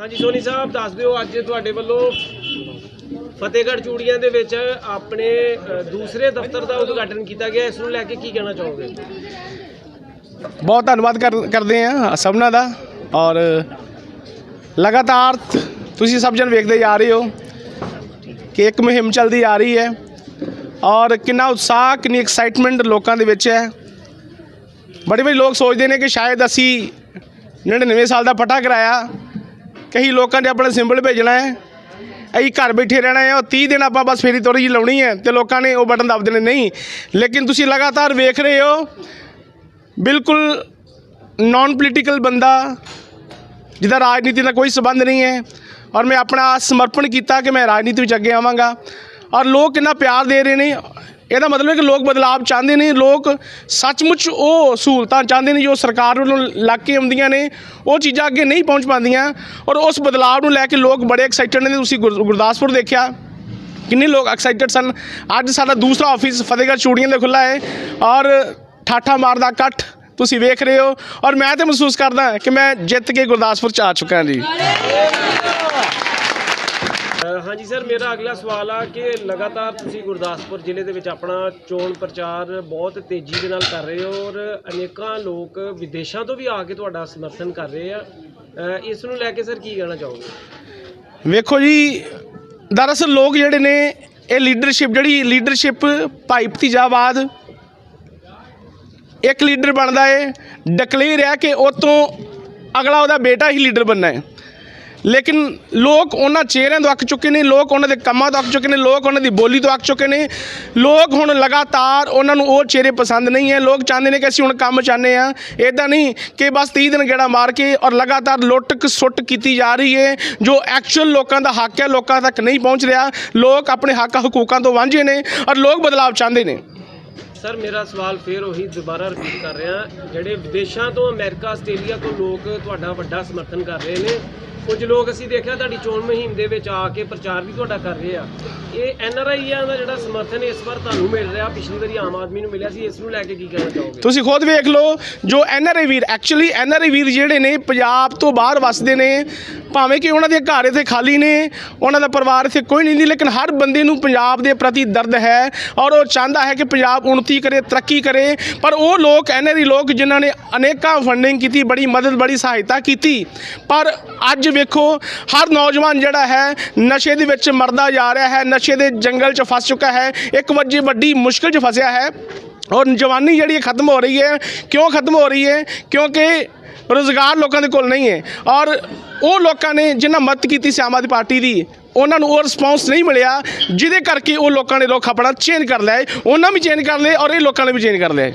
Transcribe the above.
ਹਾਂਜੀ, ਸੋਨੀ ਸਾਹਿਬ, ਦੱਸ ਦਿਓ ਅੱਜ ਤੁਹਾਡੇ ਵੱਲੋਂ ਫਤਿਹਗੜ੍ਹ ਚੂੜੀਆਂ ਦੇ ਵਿੱਚ ਆਪਣੇ ਦੂਸਰੇ ਦਫ਼ਤਰ ਦਾ ਉਦਘਾਟਨ ਕੀਤਾ ਗਿਆ। ਇਸ ਨੂੰ ਲੈ ਕੇ ਕੀ ਕਹਿਣਾ ਚਾਹੋਗੇ? ਬਹੁਤ ਧੰਨਵਾਦ ਕਰ- ਕਰਦੇ ਆ ਸਭਨਾਂ ਦਾ। ਔਰ ਲਗਾਤਾਰ ਤੁਸੀਂ ਸਭ ਜਣ ਵੇਖਦੇ ਜਾ ਰਹੇ ਹੋ ਕਿ ਇੱਕ ਮੁਹਿੰਮ ਚੱਲਦੀ ਆ ਰਹੀ ਹੈ। ਔਰ ਕਿੰਨਾ ਉਤਸ਼ਾਹ, ਕਿੰਨੀ ਐਕਸਾਈਟਮੈਂਟ ਲੋਕਾਂ ਦੇ ਵਿੱਚ ਹੈ। ਬੜੇ ਬੜੇ ਲੋਕ ਸੋਚਦੇ ਨੇ ਕਿ ਸ਼ਾਇਦ ਅਸੀਂ 99 ਸਾਲ ਦਾ ਪਟਾ ਕਰਾਇਆ। ਕਈ ਲੋਕਾਂ ਨੇ ਆਪਣਾ ਸਿੰਬਲ ਭੇਜਣਾ ਹੈ। ਅਸੀਂ ਘਰ ਬੈਠੇ ਰਹਿਣਾ ਹੈ, ਉਹ 30 ਦਿਨ ਆਪਾਂ ਬਸ ਫੇਰੀ ਤੋਰੀ ਜੀ ਲਾਉਣੀ ਹੈ ਤੇ ਲੋਕਾਂ ਨੇ ਉਹ ਬਟਨ ਦਬ ਦੇਣੇ ਨਹੀਂ। ਲੇਕਿਨ ਤੁਸੀਂ ਲਗਾਤਾਰ ਵੇਖ ਰਹੇ ਹੋ, ਬਿਲਕੁਲ ਨਾਨ ਪੋਲੀਟੀਕਲ ਬੰਦਾ, ਜਿਹਦਾ ਰਾਜਨੀਤੀ ਨਾਲ ਕੋਈ ਸਬੰਧ ਨਹੀਂ ਹੈ। ਔਰ ਮੈਂ ਆਪਣਾ ਸਮਰਪਣ ਕੀਤਾ ਕਿ ਮੈਂ ਰਾਜਨੀਤੀ ਵਿੱਚ ਅੱਗੇ ਆਵਾਂਗਾ। ਔਰ ਲੋਕ ਕਿੰਨਾ ਪਿਆਰ ਦੇ ਰਹੇ ਨੇ ਇਹਦਾ ਮਤਲਬ ਹੈ ਕਿ ਲੋਕ ਬਦਲਾਵ ਚਾਹੁੰਦੇ ਨੇ, ਲੋਕ ਸੱਚਮੁੱਚ ਉਹ ਸਹੂਲਤਾਂ ਚਾਹੁੰਦੇ ਨੇ ਜੋ ਸਰਕਾਰ ਵੱਲੋਂ ਲੱਗ ਕੇ ਆਉਂਦੀਆਂ ਨੇ, ਉਹ ਚੀਜ਼ਾਂ ਅੱਗੇ ਨਹੀਂ ਪਹੁੰਚ ਪਾਉਂਦੀਆਂ ਔਰ ਉਸ ਬਦਲਾਵ ਨੂੰ ਲੈ ਕੇ ਲੋਕ ਬੜੇ ਐਕਸਾਈਟਡ ਨੇ। ਤੁਸੀਂ ਗੁਰ- ਗੁਰਦਾਸਪੁਰ ਦੇਖਿਆ, ਕਿੰਨੇ ਲੋਕ ਐਕਸਾਈਟਡ ਸਨ। ਅੱਜ ਸਾਡਾ ਦੂਸਰਾ ਆਫਿਸ ਫਤਿਹਗੜ੍ਹ ਚੂੜੀਆਂ ਦੇ ਖੁੱਲਾ ਹੈ ਔਰ ਠਾਠਾ ਮਾਰਦਾ ਇਕੱਠ, ਤੁਸੀਂ ਵੇਖ ਰਹੇ ਹੋ ਔਰ ਮੈਂ ਤੇ ਮਹਿਸੂਸ ਕਰਦਾ ਕਿ ਮੈਂ ਜਿੱਤ ਕੇ ਗੁਰਦਾਸਪੁਰ ਚ ਆ ਚੁੱਕਾ ਜੀ। ਹਾਂਜੀ ਸਰ, ਮੇਰਾ ਅਗਲਾ ਸਵਾਲ ਆ ਕਿ ਲਗਾਤਾਰ ਤੁਸੀਂ ਗੁਰਦਾਸਪੁਰ ਜ਼ਿਲ੍ਹੇ ਦੇ ਵਿੱਚ ਆਪਣਾ ਚੋਣ ਪ੍ਰਚਾਰ ਬਹੁਤ ਤੇਜ਼ੀ ਦੇ ਨਾਲ ਕਰ ਰਹੇ ਹੋ ਔਰ ਅਨੇਕਾਂ ਲੋਕ ਵਿਦੇਸ਼ਾਂ ਤੋਂ ਵੀ ਆ ਕੇ ਤੁਹਾਡਾ ਸਮਰਥਨ ਕਰ ਰਹੇ ਆ। ਇਸ ਨੂੰ ਲੈ ਕੇ ਸਰ ਕੀ ਕਹਿਣਾ ਚਾਹੋਗੇ? ਵੇਖੋ ਜੀ, ਦਰਅਸਲ ਲੋਕ ਜਿਹੜੇ ਨੇ, ਇਹ ਲੀਡਰਸ਼ਿਪ ਜਿਹੜੀ ਲੀਡਰਸ਼ਿਪ ਭਾਈ ਭਤੀਜਾਵਾਦ ਇੱਕ ਲੀਡਰ ਬਣਦਾ ਏ ਡਿਕਲੇਅਰ ਹੈ ਕਿ ਉਹ ਤੋਂ ਅਗਲਾ ਉਹਦਾ ਬੇਟਾ ਹੀ ਲੀਡਰ ਬਣਨਾ ਹੈ ਲੇਕਿਨ ਲੋਕ ਉਹਨਾਂ ਚਿਹਰਿਆਂ ਤੋਂ ਅੱਕ ਚੁੱਕੇ ਨੇ, ਲੋਕ ਉਹਨਾਂ ਦੇ ਕੰਮਾਂ ਤੋਂ ਅੱਕ ਚੁੱਕੇ ਨੇ, ਲੋਕ ਉਹਨਾਂ ਦੀ ਬੋਲੀ ਤੋਂ ਅੱਕ ਚੁੱਕੇ ਨੇ। ਲੋਕ ਹੁਣ ਲਗਾਤਾਰ ਉਹਨਾਂ ਨੂੰ ਉਹ ਚਿਹਰੇ ਪਸੰਦ ਨਹੀਂ ਹੈ। ਲੋਕ ਚਾਹੁੰਦੇ ਨੇ ਕਿ ਅਸੀਂ ਹੁਣ ਕੰਮ ਚਾਹੁੰਦੇ ਆ ਇਦਾਂ ਨਹੀਂ ਕਿ ਬਸ 30 ਦਿਨ ਗੇੜਾ ਮਾਰ ਕੇ ਔਰ ਲਗਾਤਾਰ ਲੁੱਟਕ ਸੁੱਟ ਕੀਤੀ ਜਾ ਰਹੀ ਹੈ, ਜੋ ਐਕਚੁਅਲ ਲੋਕਾਂ ਦਾ ਹੱਕ ਹੈ, ਲੋਕਾਂ ਤੱਕ ਨਹੀਂ ਪਹੁੰਚ ਰਿਹਾ। ਲੋਕ ਆਪਣੇ ਹੱਕ ਹਕੂਕਾਂ ਤੋਂ ਵਾਂਝੇ ਨੇ ਔਰ ਲੋਕ ਬਦਲਾਵ ਚਾਹੁੰਦੇ ਨੇ। ਸਰ, ਮੇਰਾ ਸਵਾਲ ਫੇਰ ਉਹੀ ਦੁਬਾਰਾ ਰਿਪੀਟ ਕਰ ਰਿਹਾ। ਜਿਹੜੇ ਵਿਦੇਸ਼ਾਂ ਤੋਂ ਅਮਰੀਕਾ, ਆਸਟ੍ਰੇਲੀਆ ਤੋਂ ਲੋਕ ਤੁਹਾਡਾ ਵੱਡਾ ਸਮਰਥਨ ਕਰ ਰਹੇ ਨੇ ਕੁਝ ਲੋਕ ਅਸੀਂ ਦੇਖਿਆ ਤੁਹਾਡੀ ਚੋਣ ਮੁਹਿੰਮ ਦੇ ਵਿੱਚ ਆ ਕੇ ਪ੍ਰਚਾਰ ਵੀ ਤੁਹਾਡਾ ਕਰ ਰਹੇ ਆ। ਇਹ ਐਨ ਆਰ ਆਈਆਂ ਦਾ ਜਿਹੜਾ ਸਮਰਥਨ ਇਸ ਵਾਰ ਤੁਹਾਨੂੰ ਮਿਲ ਰਿਹਾ, ਪਿਛਲੀ ਵਾਰੀ ਆਮ ਆਦਮੀ ਨੂੰ ਮਿਲਿਆ ਸੀ, ਇਸ ਨੂੰ ਲੈ ਕੇ ਕੀ ਕਹਿਣਾ ਚਾਹੋਗੇ? ਤੁਸੀਂ ਖੁਦ ਵੇਖ ਲਓ, ਜੋ ਐੱਨ ਆਰ ਆਈ ਵੀਰ ਐਕਚੁਅਲੀ ਆਈ ਵੀਰ ਜਿਹੜੇ ਨੇ, ਪੰਜਾਬ ਤੋਂ ਬਾਹਰ ਵੱਸਦੇ ਨੇ ਭਾਵੇਂ ਕਿ ਉਹਨਾਂ ਦੇ ਘਰ ਇੱਥੇ ਖਾਲੀ ਨੇ, ਉਹਨਾਂ ਦਾ ਪਰਿਵਾਰ ਇੱਥੇ ਕੋਈ ਨਹੀਂ, ਲੇਕਿਨ ਹਰ ਬੰਦੇ ਨੂੰ ਪੰਜਾਬ ਦੇ ਪ੍ਰਤੀ ਦਰਦ ਹੈ ਔਰ ਉਹ ਚਾਹੁੰਦਾ ਹੈ ਕਿ ਪੰਜਾਬ ਉન્નਤੀ ਕਰੇ, ਤਰੱਕੀ ਕਰੇ। ਪਰ ਉਹ ਲੋਕ ਐਨਆਰਆਈ ਲੋਕ ਜਿਨ੍ਹਾਂ ਨੇ ਅਨੇਕਾਂ ਫੰਡਿੰਗ ਕੀਤੀ, ਬੜੀ ਮਦਦ, ਬੜੀ ਸਹਾਇਤਾ ਕੀਤੀ। ਪਰ ਅੱਜ ਵੇਖੋ, ਹਰ ਨੌਜਵਾਨ ਜਿਹੜਾ ਹੈ, ਨਸ਼ੇ ਦੇ ਵਿੱਚ ਮਰਦਾ ਜਾ ਰਿਹਾ ਹੈ, ਨਸ਼ੇ ਦੇ ਜੰਗਲ 'ਚ ਫਸ ਚੁੱਕਾ ਹੈ। ਇੱਕ ਵੱਡੀ ਵੱਡੀ ਮੁਸ਼ਕਲ 'ਚ ਫਸਿਆ ਹੈ। ਔਰ ਜਵਾਨੀ ਜਿਹੜੀ ਹੈ ਖਤਮ ਹੋ ਰਹੀ ਹੈ। ਕਿਉਂ ਖਤਮ ਹੋ ਰਹੀ ਹੈ? ਕਿਉਂਕਿ ਰੋਜ਼ਗਾਰ ਲੋਕਾਂ ਦੇ ਕੋਲ ਨਹੀਂ ਹੈ। ਔਰ ਉਹ ਲੋਕਾਂ ਨੇ ਜਿਨ੍ਹਾਂ ਮਦਦ ਕੀਤੀ ਸੀ ਆਮ ਆਦਮੀ ਪਾਰਟੀ ਦੀ, ਉਹਨਾਂ ਨੂੰ ਉਹ ਰਿਸਪੌਂਸ ਨਹੀਂ ਮਿਲਿਆ, ਜਿਹਦੇ ਕਰਕੇ ਉਹ ਲੋਕਾਂ ਨੇ ਰੁੱਖ ਆਪਣਾ ਚੇਂਜ ਕਰ ਲਿਆ ਹੈ। ਉਹਨਾਂ ਵੀ ਚੇਂਜ ਕਰ ਲਏ ਔਰ ਇਹ ਲੋਕਾਂ ਨੇ ਵੀ ਚੇਂਜ ਕਰ ਲਿਆ